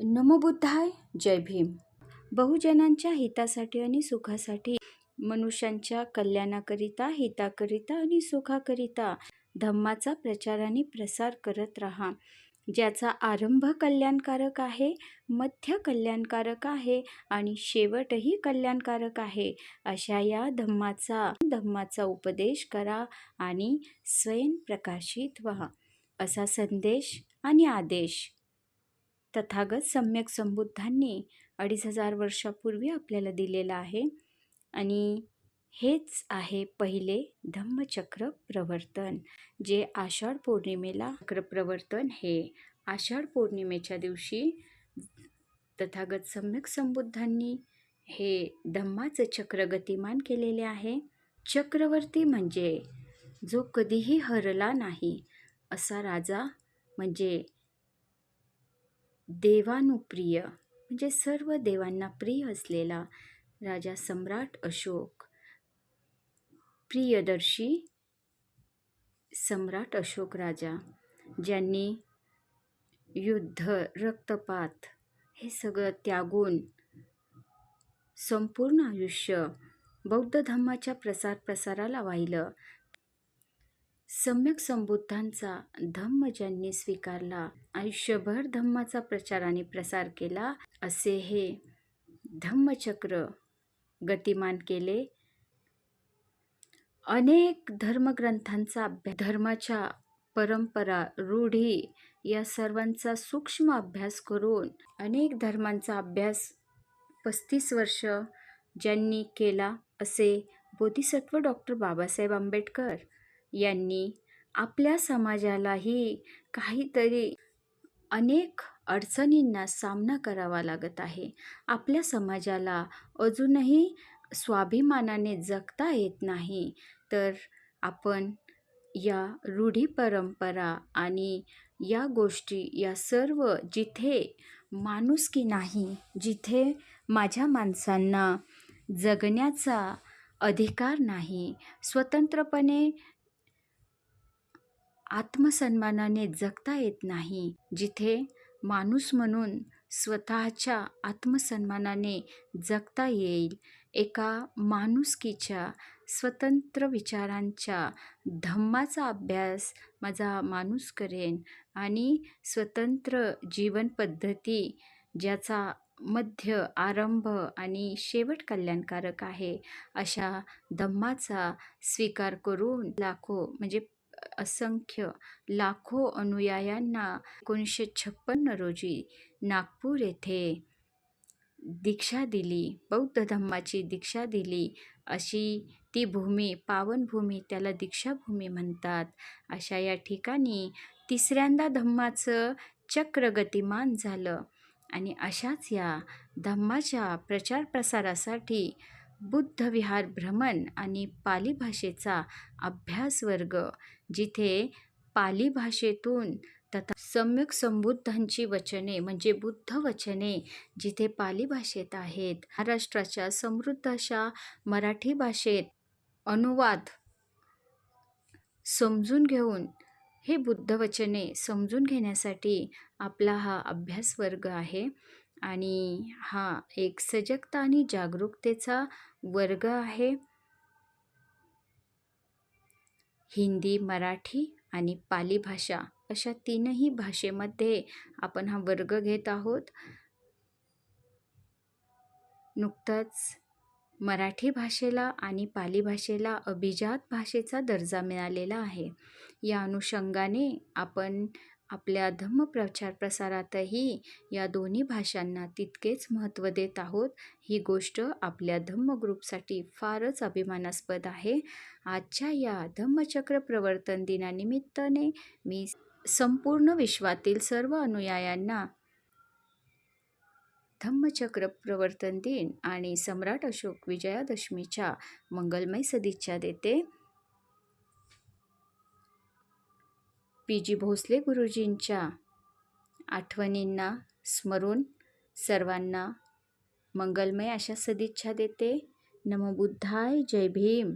नमोबुद्धाय जय भीम. बहुजनांच्या हितासाठी आणि सुखासाठी मनुष्यांच्या कल्याणाकरिता हिताकरिता आणि सुखाकरिता धम्माचा प्रचार आणि प्रसार करत राहा. ज्याचा आरंभ कल्याणकारक आहे मध्य कल्याणकारक आहे आणि शेवटही कल्याणकारक आहे अशा या धम्माचा धम्माचा उपदेश करा आणि स्वयं प्रकाशित व्हा. असा संदेश आणि आदेश तथागत सम्यक संबुद्धांनी अडीच हजार वर्षापूर्वी आपल्याला दिलेलं आहे. आणि हेच आहे पहिले धम्मचक्र प्रवर्तन जे आषाढ पौर्णिमेला चक्र प्रवर्तन हे. आषाढ पौर्णिमेच्या दिवशी तथागत सम्यक संबुद्धांनी हे धम्माचं चक्र गतिमान केलेले आहे. चक्रवर्ती म्हणजे जो कधीही हरला नाही असा राजा म्हणजे देवानुप्रिय म्हणजे सर्व देवांना प्रिय असलेला राजा सम्राट अशोक. प्रियदर्शी सम्राट अशोक राजा ज्यांनी युद्ध रक्तपात हे सगळं त्यागून संपूर्ण आयुष्य बौद्ध धर्माच्या प्रसार प्रसाराला वाहिलं. सम्यक संबुद्धांचा धम्म ज्यांनी स्वीकारला आयुष्यभर धम्माचा प्रचार आणि प्रसार केला असे हे धम्मचक्र गतिमान केले. अनेक धर्मग्रंथांचा अभ्यास धर्माच्या परंपरा रूढी या सर्वांचा सूक्ष्म अभ्यास करून अनेक धर्मांचा अभ्यास पस्तीस वर्ष ज्यांनी केला असे बोधिसत्व डॉक्टर बाबासाहेब आंबेडकर यांनी आपल्या समाजालाही काहीतरी अनेक अडचणींना सामना करावा लागत आहे. आपल्या समाजाला अजूनही स्वाभिमानाने जगता येत नाही. तर आपण या रूढी परंपरा आणि या गोष्टी या सर्व जिथे माणूस की नाही जिथे माझ्या माणसांना जगण्याचा अधिकार नाही स्वतंत्रपणे आत्मसन्मानाने जगता येत नाही जिथे माणूस म्हणून स्वतःच्या आत्मसन्मानाने जगता येईल. एका माणुसकीच्या स्वतंत्र विचारांच्या धम्माचा अभ्यास माझा माणूस करेन आणि स्वतंत्र जीवनपद्धती ज्याचा मध्य आरंभ आणि शेवट कल्याणकारक आहे अशा धम्माचा स्वीकार करून लाखो म्हणजे असंख्य लाखो अनुयायांना एकोणीसशे छप्पन्न रोजी नागपूर येथे दीक्षा दिली बौद्ध धम्माची दीक्षा दिली. अशी ती भूमी पावनभूमी त्याला दीक्षाभूमी म्हणतात. अशा या ठिकाणी तिसऱ्यांदा धम्माचं चक्र गतिमान झालं आणि अशाच या धम्माच्या प्रचार प्रसारासाठी बुद्धविहार भ्रमण आणि पाली भाषेचा अभ्यास वर्ग जिथे पाली भाषेतून तथा सम्यक संबुद्धांची वचने म्हणजे बुद्ध वचने जिथे पाली भाषेत आहेत महाराष्ट्राच्या समृद्ध अशा मराठी भाषेत अनुवाद समजून घेऊन हे बुद्ध वचने समजून घेण्यासाठी आपला हा अभ्यास वर्ग आहे. आणि हा एक सजगता आणि जागरूकतेचा वर्ग आहे. हिंदी मराठी आणि पाली भाषा अशा तीनही भाषेमध्ये आपण हा वर्ग घेत आहोत. नुकतंच मराठी भाषेला आणि पाली भाषेला अभिजात भाषेचा दर्जा मिळालेला आहे. या अनुषंगाने आपण आपल्या धम्मप्रचार प्रसारातही या दोन्ही भाषांना तितकेच महत्त्व देत आहोत. ही गोष्ट आपल्या धम्म ग्रुपसाठी फारच अभिमानास्पद आहे. आजच्या या धम्मचक्र प्रवर्तन दिनानिमित्ताने मी संपूर्ण विश्वातील सर्व अनुयायांना धम्मचक्र प्रवर्तन दिन आणि सम्राट अशोक विजयादशमीच्या मंगलमय सदिच्छा देते. पी जी भोसले गुरुजींच्या आठवणींना स्मरून सर्वांना मंगलमय अशा सदिच्छा देते. नमो बुद्धाय जय भीम.